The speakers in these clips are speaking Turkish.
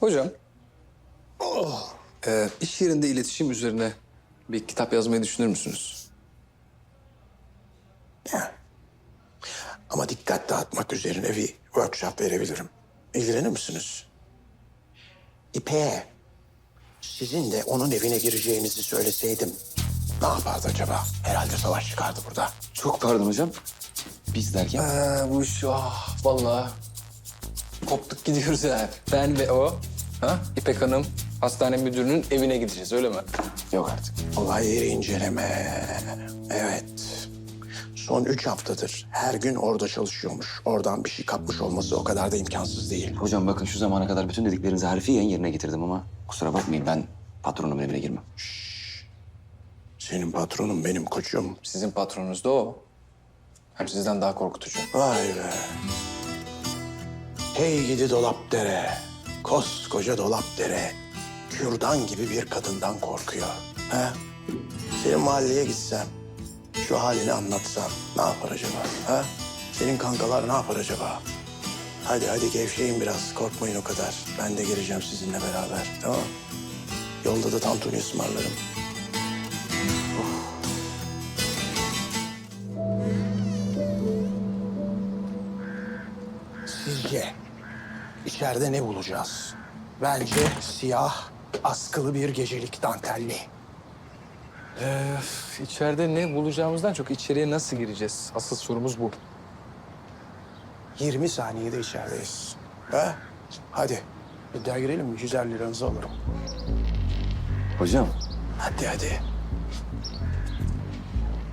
Hocam. Ee, iş yerinde iletişim üzerine bir kitap yazmayı düşünür müsünüz? Ya. Ama dikkat dağıtmak üzerine bir workshop verebilirim. İlgilenir misiniz? İpek'e sizin de onun evine gireceğinizi söyleseydim ne yapardı acaba? Herhalde savaş çıkardı burada. Çok pardon hocam. Biz derken? Ee, bu iş ah vallahi koptuk gidiyoruz ya. Ben ve o, ha? İpek Hanım hastane müdürünün evine gideceğiz öyle mi? Yok artık. Olay yeri inceleme. Evet. Son üç haftadır her gün orada çalışıyormuş. Oradan bir şey kapmış olması o kadar da imkansız değil. Hocam bakın şu zamana kadar bütün dediklerinizi harfiyen yerine getirdim ama kusura bakmayın ben patronumun evine girmem. Senin patronun benim koçum. Sizin patronunuz da o. Hem sizden daha korkutucu. Vay be. Hey gidi dolap dere. Koskoca dolap dere. Kürdan gibi bir kadından korkuyor. Ha? Senin mahalleye gitsem, şu halini anlatsam ne yapar acaba? Ha? Senin kankalar ne yapar acaba? Hadi hadi gevşeyin biraz, korkmayın o kadar. Ben de geleceğim sizinle beraber, tamam Yolda da tantuni ısmarlarım. Sizce içeride ne bulacağız? Bence siyah, askılı bir gecelik dantelli. Ee, içeride ne bulacağımızdan çok içeriye nasıl gireceğiz? Asıl sorumuz bu. 20 saniyede içerideyiz. Ha? Hadi. İddia girelim mi? 150 liranızı alırım. Hocam Hadi hadi.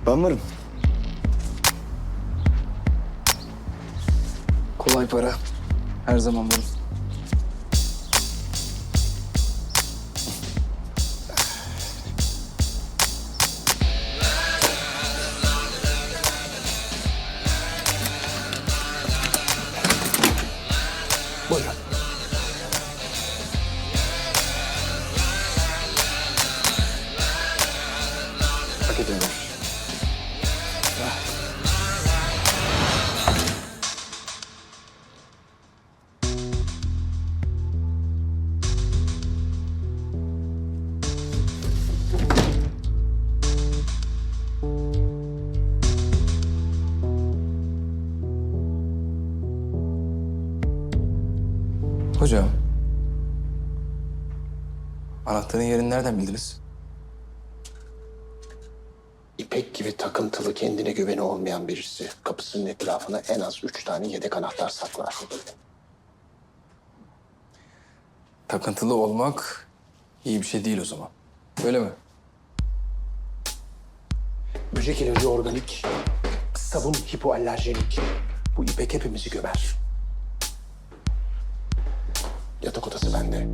ben varım. Kolay para. Her zaman varım. Buyurun. Hak ediyormuş. Hocam. Anahtarın yerini nereden bildiniz? İpek gibi takıntılı, kendine güveni olmayan birisi kapısının etrafına en az üç tane yedek anahtar saklar. Takıntılı olmak iyi bir şey değil o zaman. Öyle mi? Böcek ilacı organik, sabun hipoalerjenik. Bu İpek hepimizi gömer. Bende.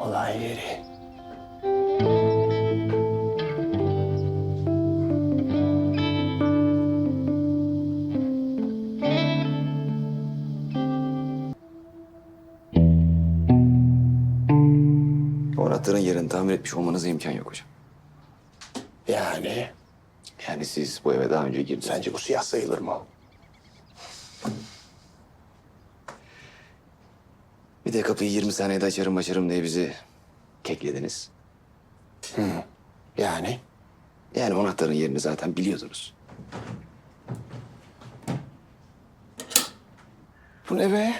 Olay yeri. O anahtarın yerini tahmin etmiş olmanıza imkan yok hocam. Yani Yani siz bu eve daha önce girdiniz. sence bu siyah sayılır mı? Bir de kapıyı 20 saniyede açarım açarım diye bizi keklediniz. Yani Yani o anahtarın yerini zaten biliyordunuz. bu ne be?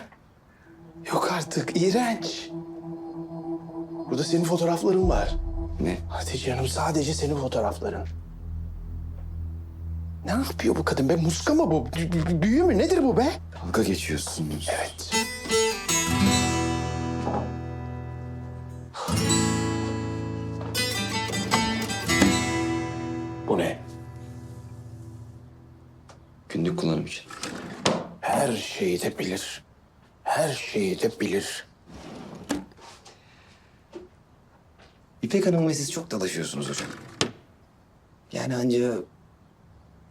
Yok artık iğrenç. Burada senin fotoğrafların var. Ne? Hadi canım sadece senin fotoğrafların. Ne yapıyor bu kadın be? Muska mı bu? Bü- bü- Büyü mü? Nedir bu be? Dalga geçiyorsunuz. Evet. Bu ne? Günlük kullanım için. Her şeyi de bilir. Her şeyi de bilir. İpek Hanım ve siz çok dalaşıyorsunuz hocam. Yani anca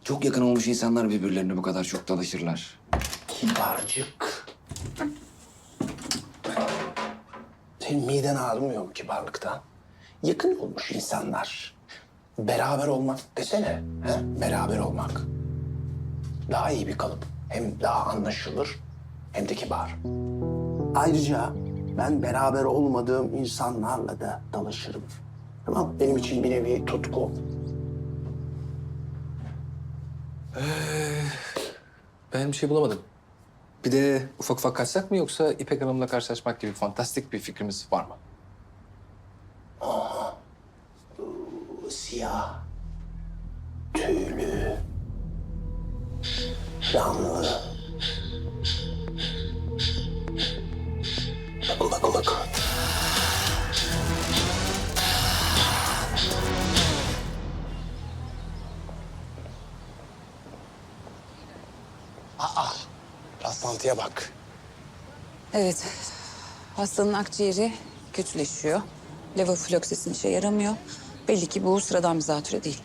çok yakın olmuş insanlar birbirlerine bu kadar çok dalaşırlar. Kibarcık. Senin miden ağrımıyor mu kibarlıktan? Yakın olmuş insanlar. Beraber olmak desene. He? Beraber olmak. Daha iyi bir kalıp. Hem daha anlaşılır hem de kibar. Ayrıca ben beraber olmadığım insanlarla da dalaşırım. Tamam Benim için bir nevi tutku. Ben bir şey bulamadım. Bir de ufak ufak kaçsak mı yoksa İpek Hanım'la karşılaşmak gibi fantastik bir fikrimiz var mı? Siyah, tüylü, canlı. Bakın bakın. Aa, rastlantıya bak. Evet. Hastanın akciğeri kötüleşiyor. Levofloksesin işe yaramıyor. Belli ki bu sıradan bir zatüre değil.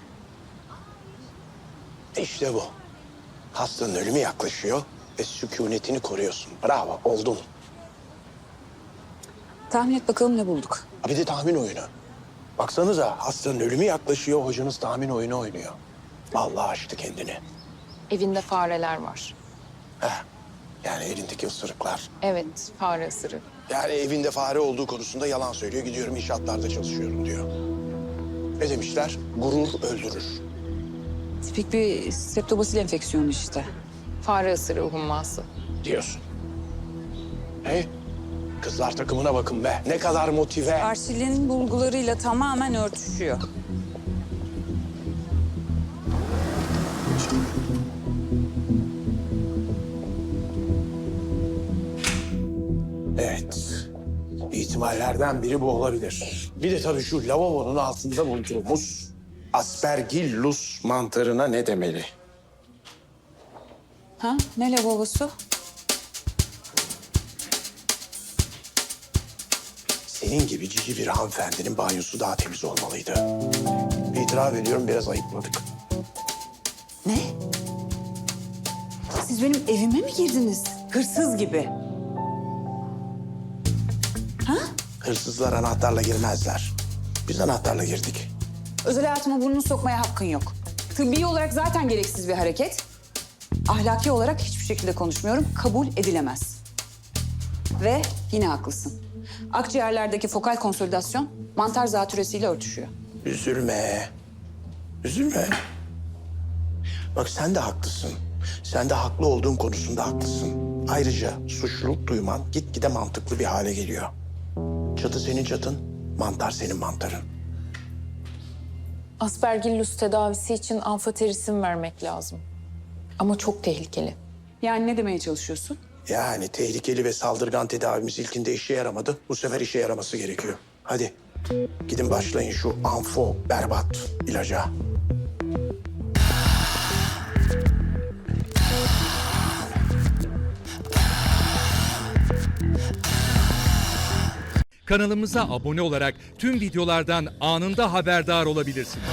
İşte bu. Hastanın ölümü yaklaşıyor ve sükunetini koruyorsun. Bravo, oldun. Tahmin et bakalım ne bulduk. Ha bir de tahmin oyunu. Baksanıza hastanın ölümü yaklaşıyor, hocanız tahmin oyunu oynuyor. Vallahi açtı kendini. Evinde fareler var. Heh. Yani elindeki ısırıklar. Evet, fare ısırığı. Yani evinde fare olduğu konusunda yalan söylüyor. Gidiyorum inşaatlarda çalışıyorum diyor. Ne demişler? Gurur öldürür. Tipik bir streptobasil enfeksiyonu işte. Fare ısırığı humması. diyorsun. Hey, kızlar takımına bakın be. Ne kadar motive. Arşil'in bulgularıyla tamamen örtüşüyor. Evet. İhtimallerden biri bu olabilir. Bir de tabii şu lavabonun altında bulduğumuz aspergillus mantarına ne demeli? Ha? Ne lavabosu? Senin gibi cici bir hanımefendinin banyosu daha temiz olmalıydı. İtiraf ediyorum biraz ayıpladık. Ne? Siz benim evime mi girdiniz? Hırsız gibi. Hırsızlar anahtarla girmezler. Biz anahtarla girdik. Özel hayatıma burnunu sokmaya hakkın yok. Tıbbi olarak zaten gereksiz bir hareket. Ahlaki olarak hiçbir şekilde konuşmuyorum. Kabul edilemez. Ve yine haklısın. Akciğerlerdeki fokal konsolidasyon mantar zatürresiyle örtüşüyor. Üzülme. Üzülme. Bak sen de haklısın. Sen de haklı olduğun konusunda haklısın. Ayrıca suçluluk duyman gitgide mantıklı bir hale geliyor. Çatı senin çatın, mantar senin mantarın. Aspergillus tedavisi için amfoterisin vermek lazım. Ama çok tehlikeli. Yani ne demeye çalışıyorsun? Yani tehlikeli ve saldırgan tedavimiz ilkinde işe yaramadı. Bu sefer işe yaraması gerekiyor. Hadi gidin başlayın şu amfo berbat ilaca. Kanalımıza abone olarak tüm videolardan anında haberdar olabilirsiniz.